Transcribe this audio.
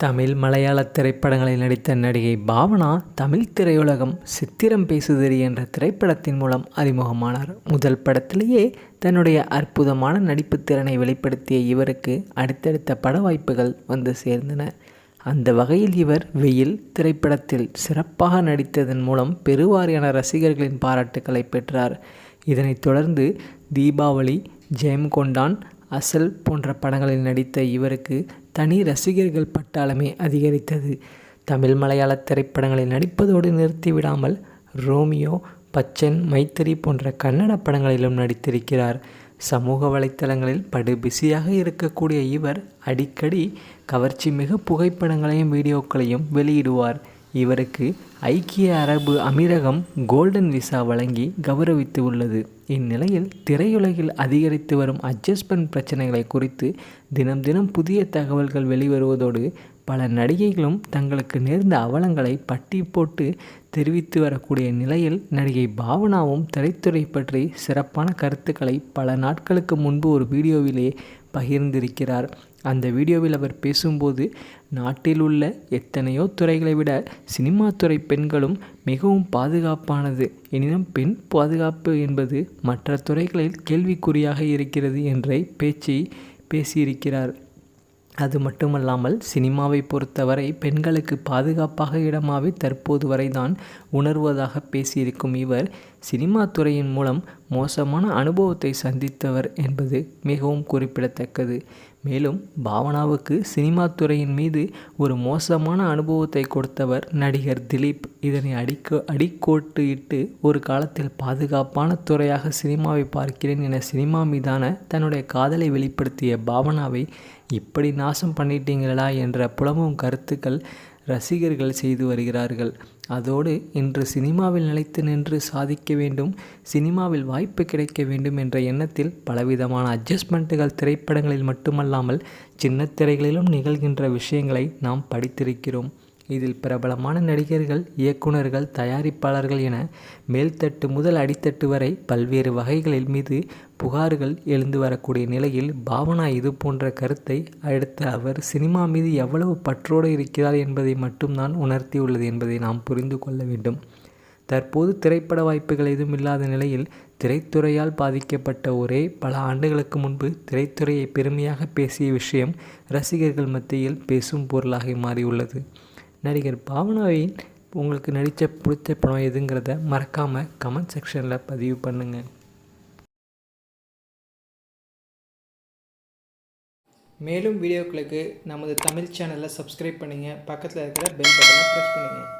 தமிழ் மலையாள திரைப்படங்களில் நடித்த நடிகை பாவனா தமிழ் திரையுலகம் சித்திரம் பேசுதறி என்ற திரைப்படத்தின் மூலம் அறிமுகமானார். முதல் படத்திலேயே தன்னுடைய அற்புதமான நடிப்பு திறனை வெளிப்படுத்திய இவருக்கு அடுத்தடுத்த பட வாய்ப்புகள் வந்து சேர்ந்தன. அந்த வகையில் இவர் வெயில் திரைப்படத்தில் சிறப்பாக நடித்ததன் மூலம் பெருவாரியான ரசிகர்களின் பாராட்டுக்களை பெற்றார். இதனைத் தொடர்ந்து தீபாவளி ஜெயம் கொண்டான் அசல் போன்ற படங்களில் நடித்த இவருக்கு தனி ரசிகர்கள் பட்டாளமே அதிகரித்தது. தமிழ் மலையாள திரைப்படங்களில் நடிப்பதோடு நிறுத்திவிடாமல் ரோமியோ பச்சன் மைத்திரி போன்ற கன்னட படங்களிலும் நடித்திருக்கிறார். சமூக வலைத்தளங்களில் படு பிஸியாக இருக்கக்கூடிய இவர் அடிக்கடி கவர்ச்சி மிகு புகைப்படங்களையும் வீடியோக்களையும் வெளியிடுவார். இவருக்கு ஐக்கிய அரபு அமீரகம் கோல்டன் விசா வழங்கி கௌரவித்து உள்ளது. இந்நிலையில் திரையுலகில் அதிகரித்து வரும் அட்ஜஸ்ட்மெண்ட் பிரச்சனைகளை குறித்து தினம் தினம் புதிய தகவல்கள் வெளிவருவதோடு பல நடிகைகளும் தங்களுக்கு நேர்ந்த அவலங்களை பட்டி போட்டு தெரிவித்து வரக்கூடிய நிலையில் நடிகை பாவனாவும் திரைத்துறை பற்றி சிறப்பான கருத்துக்களை பல நாட்களுக்கு முன்பு ஒரு வீடியோவிலே பகிர்ந்திருக்கிறார். அந்த வீடியோவில் அவர் பேசும்போது நாட்டில் உள்ள எத்தனையோ துறைகளை விட சினிமா துறை பெண்களும் மிகவும் பாதுகாப்பானது. எனினும் பெண் பாதுகாப்பு என்பது மற்ற துறைகளில் கேள்விக்குறியாக இருக்கிறது என்ற பேச்சை பேசியிருக்கிறார். அது மட்டுமல்லாமல் சினிமாவை பொறுத்தவரை பெண்களுக்கு பாதுகாப்பாக இடமாவே தற்போது வரைதான் உணர்வதாக பேசியிருக்கும் இவர் சினிமா துறையின் மூலம் மோசமான அனுபவத்தை சந்தித்தவர் என்பது மிகவும் குறிப்பிடத்தக்கது. மேலும் பாவனாவுக்கு சினிமா துறையின் மீது ஒரு மோசமான அனுபவத்தை கொடுத்தவர் நடிகர் திலீப். இதனை அடிக்க அடிக்கோட்டு இட்டு ஒரு காலத்தில் பாதுகாப்பான துறையாக சினிமாவை பார்க்கிறேன் என சினிமா மீதான தன்னுடைய காதலை வெளிப்படுத்திய பாவனாவை இப்படி நாசம் பண்ணிட்டீங்களா? என்ற புலமும் கருத்துக்கள் ரசிகர்கள் செய்து வருகிறார்கள். அதோடு இன்று சினிமாவில் நிலைத்து நின்று சாதிக்க வேண்டும் சினிமாவில் வாய்ப்பு கிடைக்க வேண்டும் என்ற எண்ணத்தில் பலவிதமான அட்ஜஸ்ட்மெண்ட்டுகள் திரைப்படங்களில் மட்டுமல்லாமல் சின்ன திரைகளிலும் நிகழ்கின்ற விஷயங்களை நாம் படித்திருக்கிறோம். இதில் பிரபலமான நடிகர்கள் இயக்குநர்கள் தயாரிப்பாளர்கள் என மேல்தட்டு முதல் அடித்தட்டு வரை பல்வேறு வகைகளில் மீது புகார்கள் எழுந்து வரக்கூடிய நிலையில் பாவனா இது போன்ற கருத்தை அடுத்து அவர் சினிமா மீது எவ்வளவு பற்றோடு இருக்கிறார் என்பதை மட்டும்தான் உணர்த்தியுள்ளது என்பதை நாம் புரிந்து கொள்ள வேண்டும். தற்போது திரைப்பட வாய்ப்புகள் எதுவும் இல்லாத நிலையில் திரைத்துறையால் பாதிக்கப்பட்ட ஒரே பல ஆண்டுகளுக்கு முன்பு திரைத்துறையை பெருமையாக பேசிய விஷயம் ரசிகர்கள் மத்தியில் பேசும் பொருளாக மாறியுள்ளது. நடிகர் பாவனாவின் உங்களுக்கு நடித்த பிடிச்ச படம் எதுங்கிறத மறக்காமல் கமெண்ட் செக்ஷனில் பதிவு பண்ணுங்கள் மேலும் வீடியோக்களுக்கு நமது தமிழ் சேனலை சப்ஸ்கிரைப் பண்ணுங்கள் பக்கத்தில் இருக்கிற பெல் பட்டனை ப்ரெஸ் பண்ணுங்கள்